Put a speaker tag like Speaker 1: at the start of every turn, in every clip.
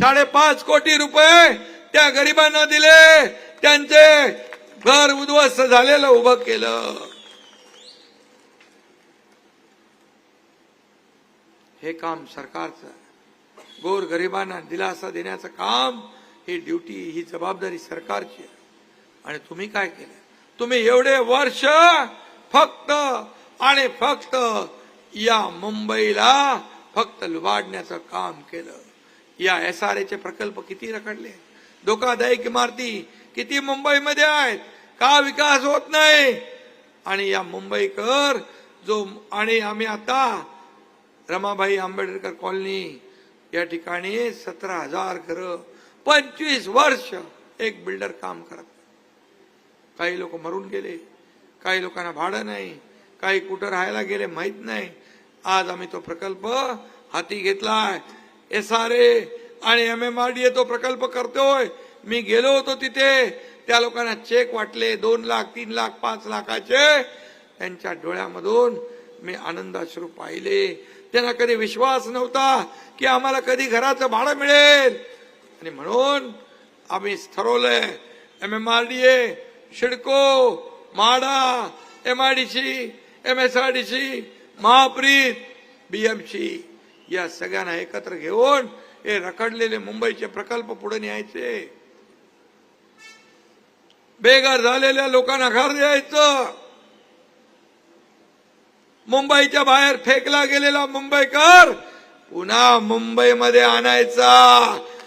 Speaker 1: साडेपाच कोटी रुपये त्या गरिबांना दिले. त्यांचे घर उद्ध्वस्त झालेलं उभं केलं. हे काम सरकारचं. गोर गरिबांना दिलासा देण्याचं काम ही ड्युटी ही जबाबदारी सरकारची आहे. आणि तुम्ही काय केलं? तुम्ही एवढे वर्ष फक्त आणि फक्त या मुंबईला फक्त लुबाडण्याचं काम केलं. या एस आर एचे प्रकल्प किती रखडले? धोकादायक इमारती किती मुंबईमध्ये आहेत? का विकास होत नाही? आणि या मुंबईकर जो आणि आम्ही आता रमाबाई आंबेडकर कॉलनी या ठिकाणी सतरा हजार घरं पंचवीस वर्ष एक बिल्डर काम करत. काही लोक मरून गेले काही लोकांना भाडं नाही काही कुठं राहायला गेले माहीत नाही. आज आम्ही तो प्रकल्प हाती घेतलाय. एस आर ए आणि M M R D A तो प्रकल्प करतोय. मी गेलो होतो तिथे. त्या लोकांना चेक वाटले. दोन लाख तीन लाख पाच लाखाचे. त्यांच्या डोळ्यामधून मी आनंदाश्रू पाहिले. त्यांना कधी विश्वास नव्हता की आम्हाला कधी घराचं भाडं मिळेल. आणि म्हणून आम्ही ठरवलंय M M R D A CIDCO MHADA M I D C M S R D C Mahapreet BMC या सगळ्यांना एकत्र घेऊन हे रखडलेले मुंबईचे प्रकल्प पुढे न्यायचे. बेघर झालेल्या लोकांना घर द्यायचं. मुंबईच्या बाहेर फेकला गेलेला मुंबईकर पुन्हा मुंबईमध्ये आणायचा.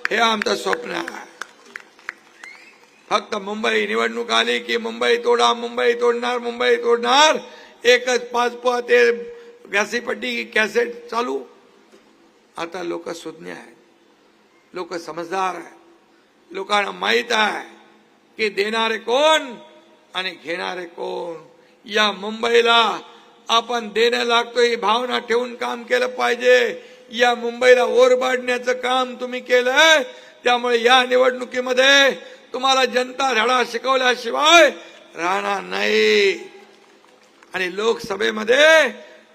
Speaker 1: हे आमचं स्वप्न आहे. फक्त मुंबई निवडणूक आली की मुंबई तोडा मुंबई तोडणार मुंबई तोडणार. एकच पाच पाच ते घासीपट्टी कॅसेट चालू. आता लोक सुज्ञ आहेत लोक समजदार आहेत लोकांना माहीत आहे की देणारे कोण आणि घेणारे कोण. या मुंबईला आपण देण्या लागतो ही भावना ठेवून काम केलं पाहिजे. या मुंबईला ओरबाडण्याचं काम तुम्ही केलंय त्यामुळे या निवडणुकीमध्ये तुम्हाला जनता धडा शिकवल्याशिवाय राहणार नाही. आणि लोकसभेमध्ये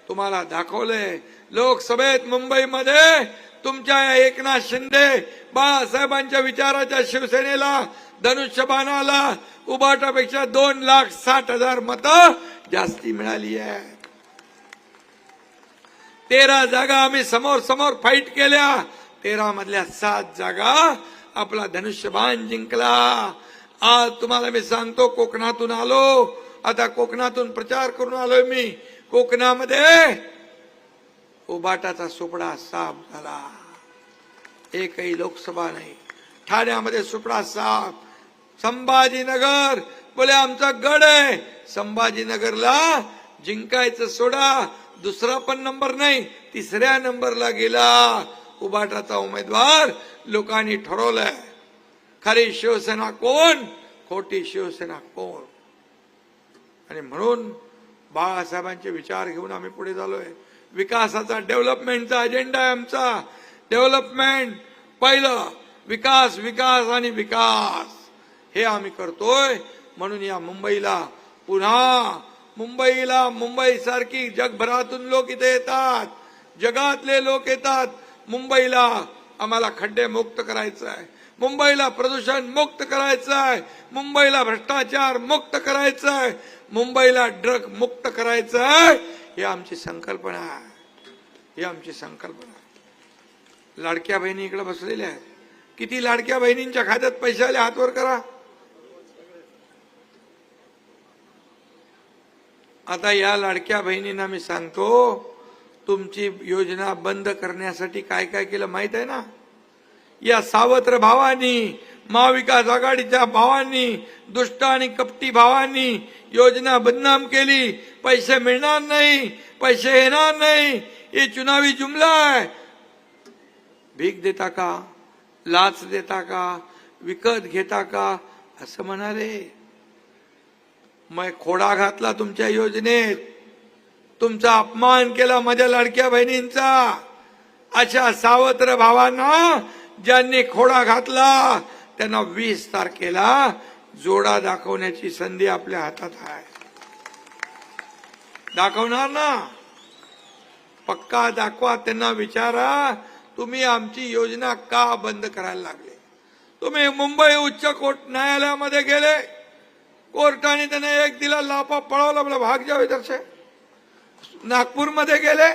Speaker 1: तुम्हाला दाखवलंय लोकसभेत मुंबईमध्ये तुमच्या या एकनाथ शिंदे बाळासाहेबांच्या विचाराच्या शिवसेनेला धनुष्यबाणाला उबाटापेक्षा दोन लाख साठ हजार मतं जास्ती मिळाली आहे तेरा जागा आम्ही समोर समोर फाईट केल्या. तेरा मधल्या सात जागा आपला धनुष्यबाण जिंकला. आज तुम्हाला मी सांगतो कोकणातून आलो. आता कोकणातून प्रचार करून आलोय मी. कोकणामध्ये उबाटाचा सुपडा साफ झाला. एकही लोकसभा नाही. ठाण्यामध्ये सुपडा साफ. संभाजीनगर बोले आमचा गड आहे. संभाजीनगरला जिंकायचं सोडा. दुसरा पण नंबर नाही तिसऱ्या नंबरला गेला. उबाटाचा उमेदवार लोकांनी ठरवलंय. खरी शिवसेना कोण? खोटी शिवसेना कोण? आणि म्हणून बाळासाहेबांचे विचार घेऊन आम्ही पुढे झालोय. विकासाचा डेव्हलपमेंटचा अजेंडा आहे आमचा. डेव्हलपमेंट पहिलं विकास विकास आणि विकास. हे आम्ही करतोय. म्हणून या मुंबईला पुन्हा मुंबईला मुंबई सारखी जगभरातून लोक इथे येतात. जगातले लोक येतात. मुंबईला आम्हाला खड्डे मुक्त करायचं आहे. मुंबईला प्रदूषण मुक्त करायचं आहे. मुंबईला भ्रष्टाचार मुक्त करायचं आहे. मुंबईला ड्रग मुक्त करायचं आहे. ही आमची संकल्पना ही आमची संकल्पना लाडक्या बहिणी इकडे बसलेल्या आहेत. किती लाडक्या बहिणींच्या खात्यात पैसे आले हातवर करा. आता या लाडक्या बहिणींना मी सांगतो तुमची योजना बंद करण्यासाठी काय काय केलं माहीत आहे ना? या सावत्र भावांनी महाविकास आघाडीच्या भावांनी दुष्ट आणि कपटी भावांनी योजना बदनाम केली. पैसे मिळणार नाही पैसे येणार नाही. हे चुनावी जुमला आहे. भीक देता का? लाच देता का? विकत घेता का? असं म्हणाले. मग खोडा घातला तुमच्या योजनेत. तुमचा अपमान केला माझ्या लाडक्या बहिणींचा. अशा सावत्र भावांना ज्यांनी खोडा घातला त्यांना वीस तारखेला जोडा दाखवण्याची संधी आपल्या हातात आहे. दाखवणार ना? पक्का दाखवा त्यांना विचारा तुम्ही आमची योजना का बंद करायला लागले? तुम्ही मुंबई उच्च कोर्ट न्यायालयामध्ये गेले कोर्टाने त्याने एक दिला लापा पळवला मला भाग जावे तसे नागपूरमध्ये गेले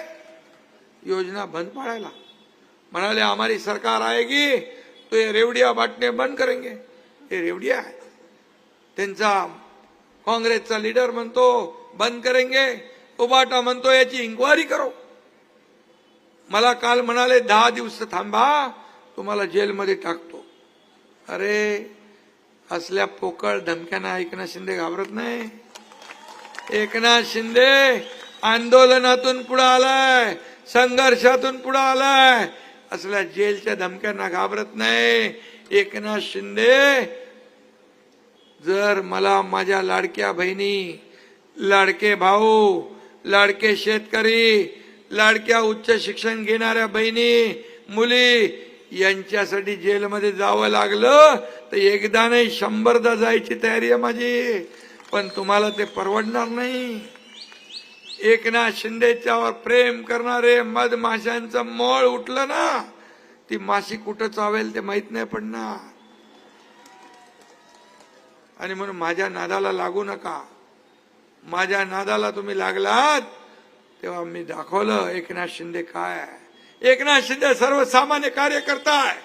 Speaker 1: योजना बंद पाडायला म्हणाले हमारी सरकार आएगी तो ये रेवडिया बाटणे बंद करेंगे. हे रेवडिया आहे. त्यांचा काँग्रेसचा लीडर म्हणतो बंद करेंगे उबाटा म्हणतो याची इन्क्वायरी करो। मला काल म्हणाले दहा दिवस थांबा तुम्हाला जेलमध्ये टाकतो। अरे असल्या पोकळ धमक्यांना एकनाथ शिंदे घाबरत नाही। एकनाथ शिंदे आंदोलनातून पुढे आलाय संघर्षातून पुढे आलाय। असल्या जेलच्या धमक्यांना घाबरत नाही। एकनाथ शिंदे जर मला माझ्या लाडक्या बहिणी लाडके भाऊ लाडके शेतकरी लाडक्या उच्च शिक्षण घेणाऱ्या बहिणी मुली यांच्यासाठी जेलमध्ये जावं लागलं तर एकदा नाही शंभरदा जायची तयारी आहे माझी. पण तुम्हाला ते परवडणार नाही. एकनाथ शिंदेच्यावर प्रेम करणारे मधमाशांचं मोळ उठलं ना ती माशी कुठं चावेल ते माहीत नाही पडणार. आणि म्हणून माझ्या नादाला लागू नका. माझ्या नादाला तुम्ही लागलात तेव्हा मी दाखवलं एकनाथ शिंदे काय एकनाथ शिंदे सर्वसामान्य कार्यकर्ता आहे.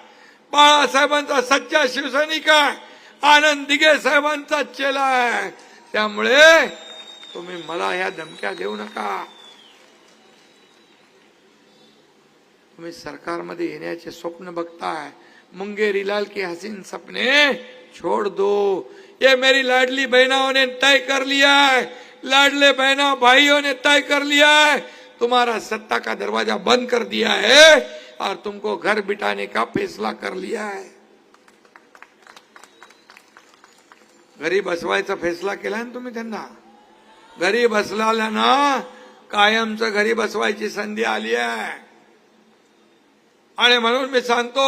Speaker 1: बाळासाहेबांचा सच्चा शिवसैनिक आहे. आनंद दिघे साहेबांचा चेला आहे. त्यामुळे तुम्ही मला ह्या धमक्या देऊ नका. तुम्ही सरकारमध्ये येण्याचे स्वप्न बघताय. मुंगेरी लाल की हसीन सपने छोड़ दो. ये मेरी लाडली बहनाओं ने तय कर लिया है. लाडले बहना भाइयों ने तय कर लिया है। तुम्हारा सत्ता का दरवाजा बंद कर दिया है और तुमको घर बिठाने का फैसला कर लिया है। घरी बसवायचा फैसला केला ना तुम्ही त्यांना? घरी बसला ना कायमचं घरी बसवायची संधी आली आहे। आणि म्हणून मी सांगतो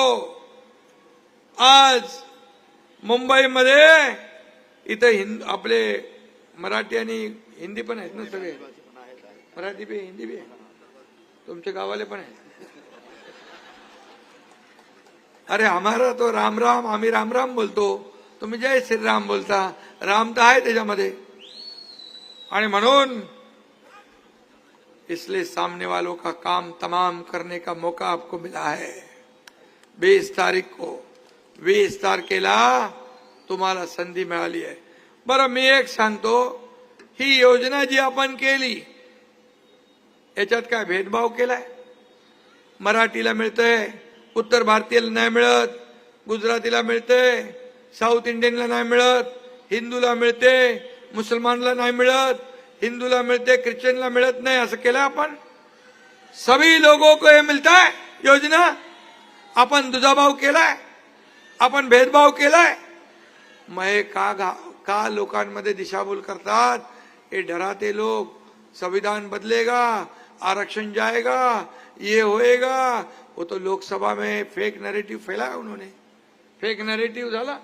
Speaker 1: आज मुंबईमध्ये इथं हिंद आपले मराठी आणि हिंदी पण आहेत ना सगळे. मराठी बी हिंदी बी तुमच्या गावाले पण आहेत. अरे हमारा तो राम राम, आम्ही राम राम बोलतो. तुम्ही जय श्रीराम बोलता. राम तर आहे त्याच्यामध्ये. आणि म्हणून इसलिए सामने वालों का काम तमाम करने का मौका आपको मिला है. बीस तारीख को वीस तारखेला तुम्हाला संधी मिळाली आहे. बरं मी एक सांगतो. ही योजना जी आपण केली याच्यात काय भेदभाव केलाय? मराठीला मिळतंय उत्तर भारतीयला नाही मिळत गुजरातीला मिळतंय साऊथ इंडियनला नाही मिळत हिंदूला मिळते मुसलमानला नाही मिळत हिंदूला मिळते ख्रिश्चनला मिळत नाही असं केलं आपण? सभी लोगों को हे मिळताय योजना। आपण दुजाभाव केलाय आपण भेदभाव केलाय. मग हे का घा का लोकांमध्ये दिशाभूल करतात? हे डराते लोग संविधान बदलेगा, आरक्षण जाएगा, ये होएगा. वो तो लोकसभा में फेक नैरेटिव फैलाया उन्होंने. फेक नैरेटिव झाला.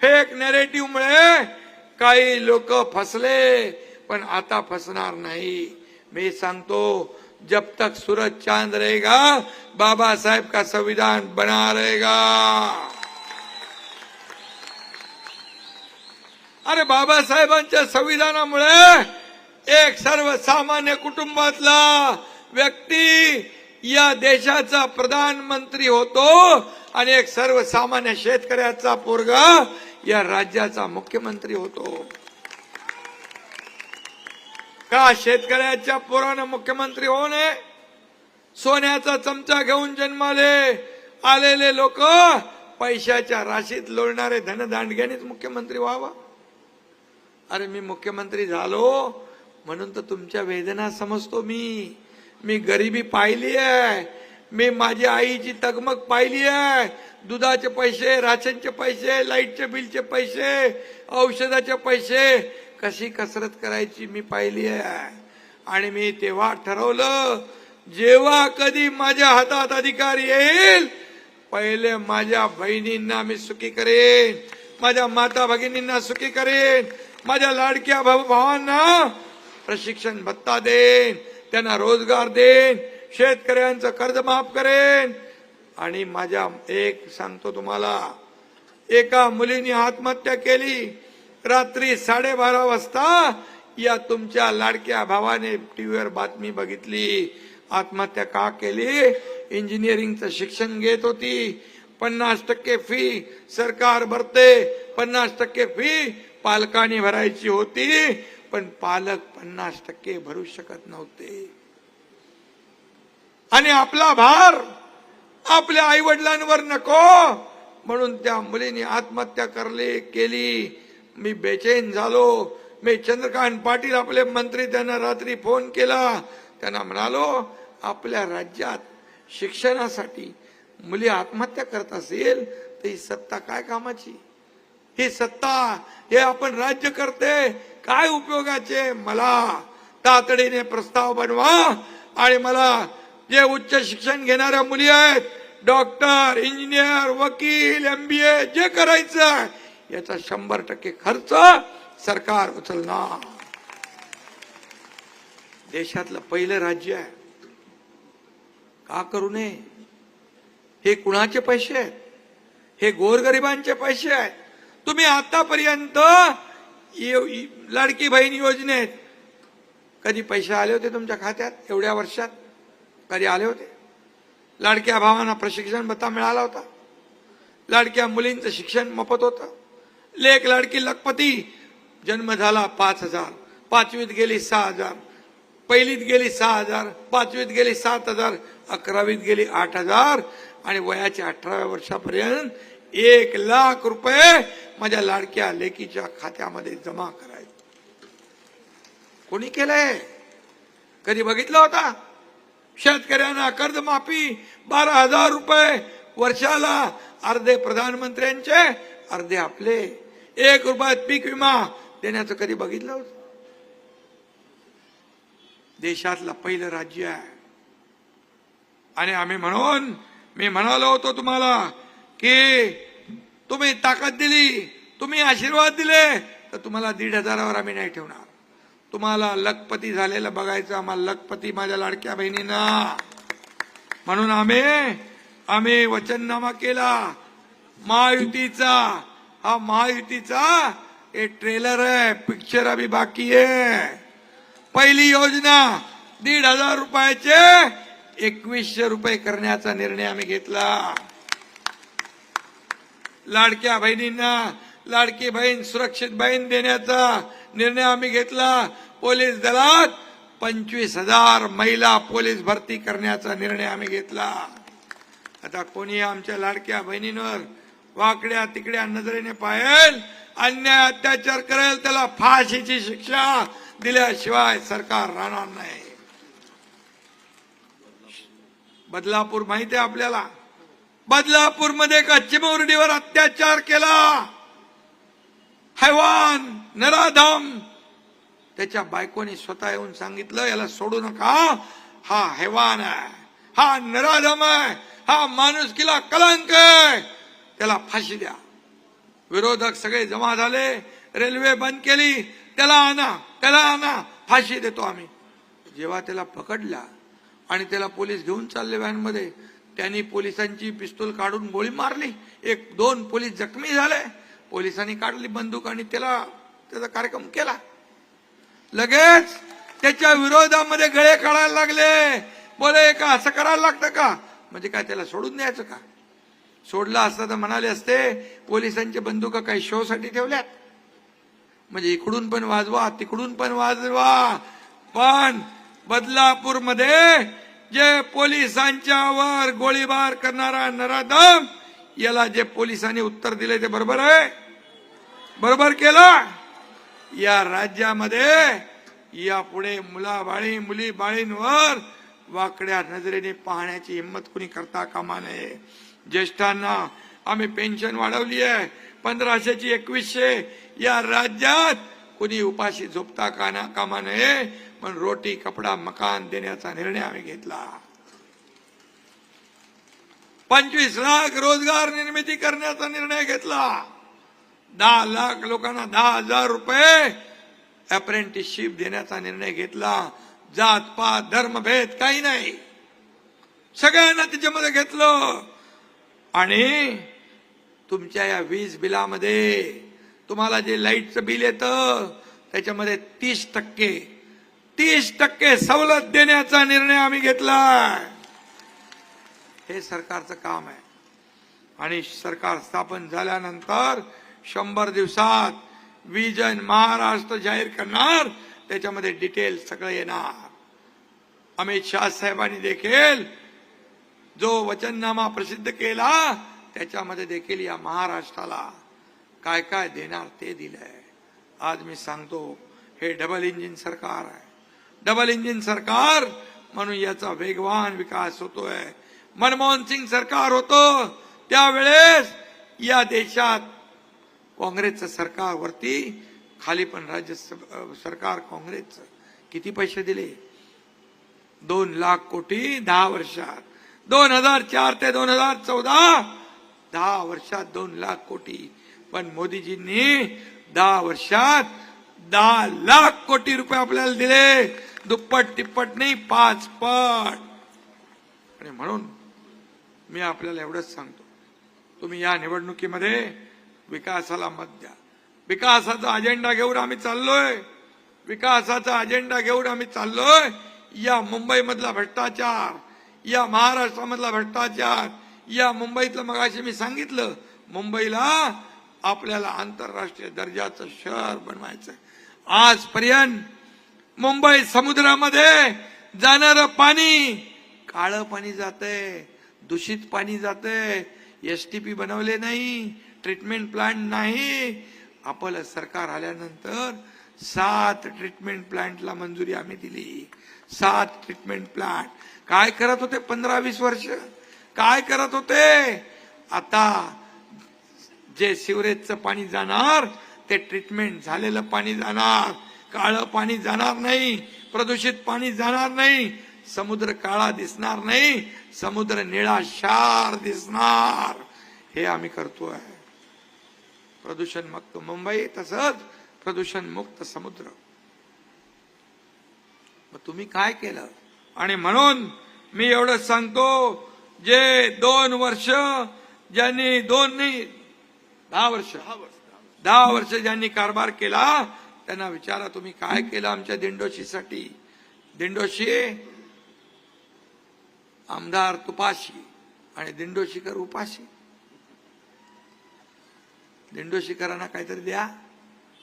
Speaker 1: फेक नॅरेटिव्ह मुळे काही लोक फसले, पण आता फसणार नाही. मी सांगतो, जब तक सूरज चाँद रहेगा, बाबा साहेब का संविधान बना रहेगा. अरे बाबासाहेबांच्या संविधानामुळे एक सर्वसामान्य कुटुंबातला व्यक्ती या देशाचा प्रधानमंत्री होतो आणि एक सर्वसामान्य शेतकऱ्याचा पोरगा या राज्याचा मुख्यमंत्री होतो. का शेतकऱ्याच्या पोरानं मुख्यमंत्री होऊ नये सोन्याचा चमचा घेऊन जन्माले आलेले लोक पैशाच्या राशीत लोळणारे धनदांडग्यानेच मुख्यमंत्री व्हावा. अरे मी मुख्यमंत्री झालो म्हणून तर तुमच्या वेदना समजतो मी. मी गरिबी पाहिली आहे. मी माझ्या आईची तगमग पाहिली आहे. दुधाचे पैसे राशनचे पैसे लाईटचे बिलचे पैसे औषधाचे पैसे कशी कसरत करायची मी पाहिली आहे. आणि मी तेव्हा ठरवलं जेव्हा कधी माझ्या हातात अधिकार येईल पहिले माझ्या बहिणींना मी सुखी करेन माझ्या माता भगिनींना सुखी करेन माझ्या लाडक्या भावांना प्रशिक्षण भत्ता देईन त्यांना रोजगार देईन शेतकऱ्यांचं कर्ज माफ करेन. आणि माझ्या एक सांगतो तुम्हाला एका मुलीने आत्महत्या केली रात्री साडेबारा वाजता या तुमच्या लाडक्या भावाने टीव्हीवर बातमी बघितली. आत्महत्या का केली? इंजिनिअरिंगचं शिक्षण घेत होती पन्नास टक्के फी सरकार भरते पन्नास टक्के फी पालकांनी भरायची होती पण पालक पन्नास टक्के भरू शकत नव्हते. आणि आपला भार आपल्या आई वडिलांवर नको. म्हणून त्या मुलीने आत्महत्या करली केली. मी बेचैन झालो. मी चंद्रकांत पाटील आपले मंत्री त्यांना रात्री फोन केला. त्यांना म्हणालो आपल्या राज्यात शिक्षणासाठी मुली आत्महत्या करत असेल तर ही सत्ता काय कामाची? ही सत्ता हे आपण राज्य करते. काय उपयोगाचे? मला तातडीने प्रस्ताव बनवा आणि मला जे उच्च शिक्षण घेणाऱ्या मुली आहेत डॉक्टर इंजिनियर वकील एमबीए जे करायचं याचा शंभर टक्के खर्च सरकार उचलणार. देशातलं पहिलं राज्य आहे. का करू नये? हे कुणाचे पैसे आहेत? हे गोरगरिबांचे पैसे आहेत? तुम्ही आतापर्यंत ये- लाडकी बहीण योजनेत कधी पैसे आले होते तुमच्या खात्यात? एवढ्या वर्षात कधी आले होते? लाडक्या भावांना प्रशिक्षण भत्ता मिळाला होता. लाडक्या मुलींचं शिक्षण मोफत होतं. लेख लाडकी लखपती जन्म झाला पाच हजार. पाचवीत गेली सहा हजार. पहिलीत गेली सहा हजार. पाचवीत गेली सात हजार. अकरावीत गेली आठ हजार. आणि वयाच्या अठराव्या वर्षापर्यंत एक लाख रुपये माझ्या लाडक्या लेकीच्या खात्यामध्ये जमा करायचे. कोणी केलंय? कधी बघितलं होता? शेतकऱ्यांना कर्जमाफी बारा हजार रुपये वर्षाला अर्धे प्रधानमंत्र्यांचे अर्धे आपले. एक रुपयात पीक विमा देण्याचं कधी बघितलं होतं? देशातलं पहिलं राज्य आहे. आणि आम्ही म्हणून मी म्हणालो होतो तुम्हाला की तुम्ही ताकद दिली तुम्ही आशीर्वाद दिले तर तुम्हाला दीड हजारावर आम्ही नाही ठेवणार. तुम्हाला लखपती झालेलं बघायचं आम्हाला लखपती माझ्या लाडक्या बहिणींना. म्हणून आम्ही आम्ही वचननामा केला. महायुतीचा हा महायुतीचा हे ट्रेलर आहे पिक्चर अभी बाकी आहे. पहिली योजना दीड हजार रुपयाचे एकवीसशे रुपये करण्याचा निर्णय आम्ही घेतला. लाडक्या बहिणींना लाडकी बहीण सुरक्षित बहीण देण्याचा निर्णय आम्ही घेतला. पोलीस दलात पंचवीस हजार महिला पोलीस भरती करण्याचा निर्णय आम्ही घेतला. आता कोणी आमच्या लाडक्या बहिणींवर वाकड्या तिकड्या नजरेने पाहेल अन्याय अत्याचार करेल त्याला फाशीची शिक्षा दिल्याशिवाय सरकार राहणार नाही. बदलापूर माहिती आहे आपल्याला. बदलापूरमध्ये एका चिमुरडीवर अत्याचार केला. हैवान नराधम. त्याच्या बायकोने स्वतः येऊन सांगितलं याला सोडू नका. हा हैवान आहे. हा नराधम आहे. हा माणूस किला कलंक आहे. त्याला फाशी द्या. विरोधक सगळे जमा झाले. रेल्वे बंद केली. त्याला आणा त्याला आणा. फाशी देतो आम्ही. जेव्हा त्याला पकडला आणि त्याला पोलीस घेऊन चालले व्हॅनमध्ये त्यांनी पोलिसांची पिस्तूल काढून गोळी मारली. एक दोन पोलीस जखमी झाले. पोलिसांनी काढली बंदूक आणि त्याला त्याचा कार्यक्रम केला. लगेच त्याच्या विरोधामध्ये गळे काढायला लागले. बोले का असं करायला लागतं का? म्हणजे काय त्याला सोडून द्यायचं का? सोडला असता तर म्हणाले असते पोलिसांचे बंदुका काही शो साठी ठेवल्यात. म्हणजे इकडून पण वाजवा तिकडून पण वाजवा. पण बदलापूरमध्ये जे पोलिसांच्यावर गोळीबार करणारा नराधम याला जे पोलिसांनी उत्तर दिले ते बरोबर आहे? बरोबर केलं? या राज्यामध्ये यापुढे मुलाबाळी मुली बाळींवर वाकड्या नजरेने पाहण्याची हिंमत कुणी करता कामा नये. ज्येष्ठांना आम्ही पेन्शन वाढवली आहे. पंधराशेची एकवीसशे या राज्यात कुणी उपाशी झोपता काना कामा नये. पण रोटी कपडा मकान देण्याचा निर्णय आम्ही घेतला. पंचवीस लाख रोजगार निर्मिती करण्याचा निर्णय घेतला. दहा लाख लोकांना दहा हजार रुपये अप्रेंटिसशिप देण्याचा निर्णय घेतला. जात पात धर्मभेद काही नाही. सगळ्यांना त्याच्यामध्ये घेतलं. आणि तुमच्या या वीज बिलामध्ये तुम्हाला जे लाईटचं बिल येतं त्याच्यामध्ये तीस टक्के तीस टक्के सवलत देण्याचा निर्णय आम्ही घेतलाय हे सरकारचं काम आहे. आणि सरकार स्थापन झाल्यानंतर शंभर दिवसात विजन महाराष्ट्र जाहीर करणार त्याच्यामध्ये डिटेल सगळं येणार. अमित शाह साहेबांनी देखील जो वचननामा प्रसिद्ध केला त्याच्यामध्ये देखील या महाराष्ट्राला काय काय देणार ते दिलंय. आज मी सांगतो हे डबल इंजिन सरकार आहे. डबल इंजिन सरकार म्हणून याचा वेगवान विकास होतोय. मनमोहन सिंग सरकार होतं त्यावेळेस या देशात काँग्रेसचं सरकारवरती खाली पण राज्य सरकार काँग्रेसचं. किती पैसे दिले? दोन लाख कोटी दहा वर्षात. दोन हजार चार ते दोन हजार चौदा दहा वर्षात दोन लाख कोटी. पण मोदीजींनी दहा वर्षात दहा लाख कोटी रुपये आपल्याला दिले. दुप्पट तिप्पट नाही पाच पट. आणि म्हणून मी आपल्याला एवढंच सांगतो. तुम्ही या निवडणुकीमध्ये विकासाला मत द्या. विकासाचा अजेंडा घेऊन आम्ही चाललोय. विकासाचा अजेंडा घेऊन आम्ही चाललोय. या मुंबईमधला भ्रष्टाचार या महाराष्ट्रामधला भ्रष्टाचार या मुंबईतलं मगाशी मी सांगितलं मुंबईला आपल्याला आंतरराष्ट्रीय दर्जाचं शहर बनवायचं आजपर्यंत मुंबई समुद्रामध्ये जाणारं पाणी काळं पाणी जातंय दूषित पाणी जातंय. एस टी पी बनवले नाही ट्रीटमेंट प्लांट नाही. आपलं सरकार आल्यानंतर सात ट्रीटमेंट प्लांटला मंजुरी आम्ही दिली. सात ट्रीटमेंट प्लांट काय करत होते पंधरा वीस वर्ष? काय करत होते? आता जे सिवरेजचं पाणी जाणार ते ट्रीटमेंट झालेलं पाणी जाणार. काळं पाणी जाणार नाही प्रदूषित पाणी जाणार नाही समुद्र काळा दिसणार नाही समुद्र निळा शार दिसणार. हे आम्ही करतोय. प्रदूषण मुक्त मुंबई तसंच प्रदूषण मुक्त समुद्र. मग तुम्ही काय केलं? आणि म्हणून मी एवढं सांगतो जे दोन वर्ष ज्यांनी दोन नाही दहा वर्ष दहा वर्ष ज्यांनी कारभार केला त्यांना विचारा तुम्ही काय केलं आमच्या दिंडोशीसाठी? दिंडोशी आमदार तुपाशी आणि दिंडोशीकर उपाशी. दिंडोशीकरांना काहीतरी द्या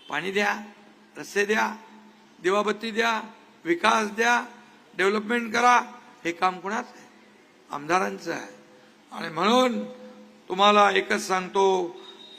Speaker 1: पाणी द्या रस्ते द्या दिवाबत्ती द्या विकास द्या डेव्हलपमेंट करा. हे काम कुणाचं आहे? आमदारांचं आहे. आणि म्हणून तुम्हाला एकच सांगतो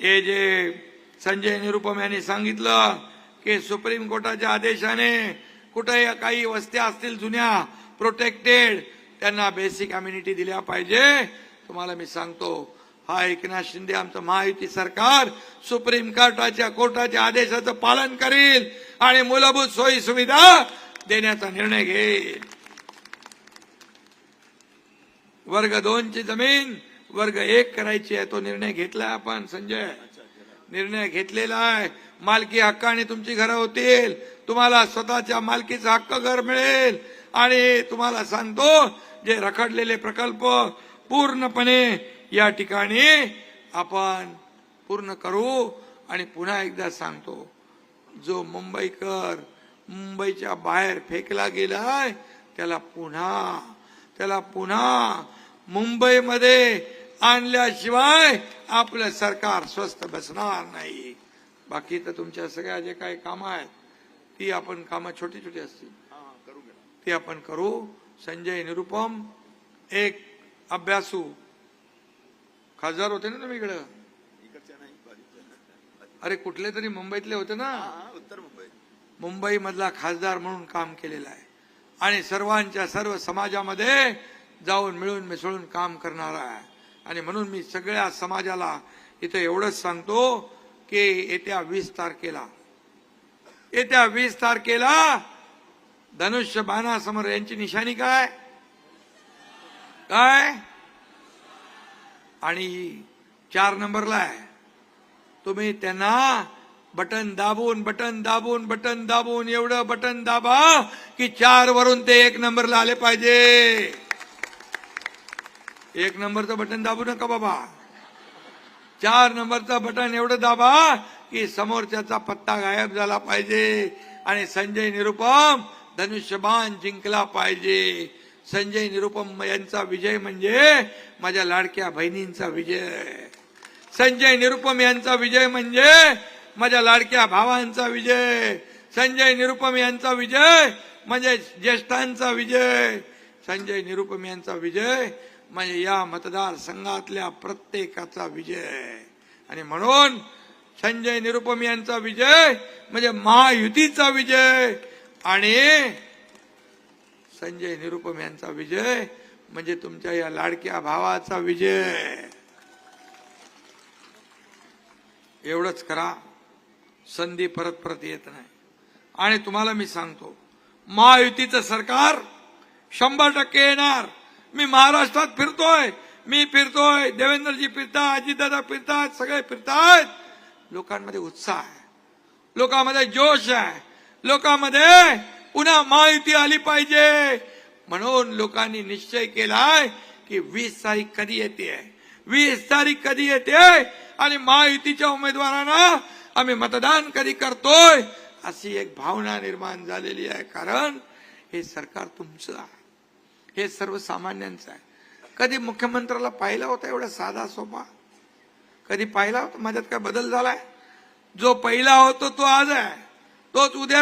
Speaker 1: हे जे संजय निरुपम यांनी सांगितलं की सुप्रीम कोर्टाच्या आदेशाने कुठे काही वस्त्या असतील जुन्या प्रोटेक्टेड त्यांना बेसिक अम्युनिटी दिल्या पाहिजे. तुम्हाला मी सांगतो हा एकनाथ शिंदे आमचं महायुती सरकार सुप्रीम कोर्टाच्या कोर्टाच्या आदेशाचं पालन करील आणि मूलभूत सोयी सुविधा देण्याचा निर्णय घेईल. वर्ग दोन ची जमीन वर्ग एक करायची आहे तो निर्णय घेतलाय आपण संजय. निर्णय घेतलेला आहे. मालकी हक्काने तुमची घरं होतील. तुम्हाला स्वतःच्या मालकीचा हक्क घर मिळेल. आणि तुम्हाला सांगतो जे रखडलेले प्रकल्प पूर्णपणे या ठिकाणी आपण पूर्ण करू. आणि पुन्हा एकदा सांगतो जो मुंबईकर मुंबईच्या बाहेर फेकला गेलाय त्याला पुन्हा त्याला पुन्हा मुंबईमध्ये आणल्याशिवाय आपलं सरकार स्वस्त बसणार नाही. बाकी तर तुमच्या सगळ्या जे काही कामं आहेत ती आपण कामं छोटी छोटी असतील. ती आपण करू. संजय निरुपम एक अभ्यासू. खासदार होते ना तुम्ही इकडं. अरे कुठले तरी मुंबईतले होते ना?
Speaker 2: उत्तर मुंबई.
Speaker 1: मुंबई मधला खासदार म्हणून काम केलेलं आहे. आणि सर्वांच्या सर्व समाजामध्ये जाऊन मिळून मिसळून काम करणारा आहे. आणि म्हणून मी सगळ्या समाजाला इथं एवढंच सांगतो की येत्या वीस तारखेला येत्या वीस तारखेला धनुष्य बाणासमोर यांची निशाणी काय? काय? आणि चार नंबरला आहे. तुम्ही त्यांना बटन दाबून बटन दाबून बटन दाबून एवढं बटन दाबा की चार वरून ते एक नंबरला आले पाहिजे. एक नंबरचं बटन दाबू नका बाबा. चार नंबरचं बटन एवढं दाबा की समोरच्याचा पत्ता गायब झाला पाहिजे आणि संजय निरुपम धनुष्यबाण जिंकला पाहिजे. संजय निरुपम यांचा विजय म्हणजे माझ्या लाडक्या बहिणींचा विजय. संजय निरुपम यांचा विजय म्हणजे माझ्या लाडक्या भावांचा विजय. संजय निरुपम यांचा विजय म्हणजे ज्येष्ठांचा विजय. संजय निरुपम यांचा विजय म्हणजे या मतदारसंघातल्या प्रत्येकाचा विजय. आणि म्हणून संजय निरुपम यांचा विजय म्हणजे महायुतीचा विजय. आणि संजय निरुपम यांचा विजय म्हणजे तुमच्या या लाडक्या भावाचा विजय. एवढंच करा. संधी परत परत येत नाही. आणि तुम्हाला मी सांगतो महायुतीचं सरकार शंभर टक्के येणार. मी महाराष्ट्रात फिरतोय. मी फिरतोय. देवेंद्रजी फिरतात अजितदादा फिरतात सगळे फिरतात. लोकांमध्ये उत्साह आहे. लोकांमध्ये जोश आहे. लोकांमध्ये पुन्हा माहिती आली पाहिजे. म्हणून लोकांनी निश्चय केलाय की वीस तारीख कधी येते? वीस तारीख कधी येते? आणि महायुतीच्या उमेदवारांना आम्ही मतदान कधी करतोय? अशी एक भावना निर्माण झालेली आहे. कारण हे सरकार तुमचं आहे. हे सर्वसामान्यांचं आहे. कधी मुख्यमंत्र्याला पाहिला होता एवढा साधा सोपा कधी पाहिला होता? माझ्यात काय बदल झालाय? जो पहिला होतो तो आज आहे. तोच उद्या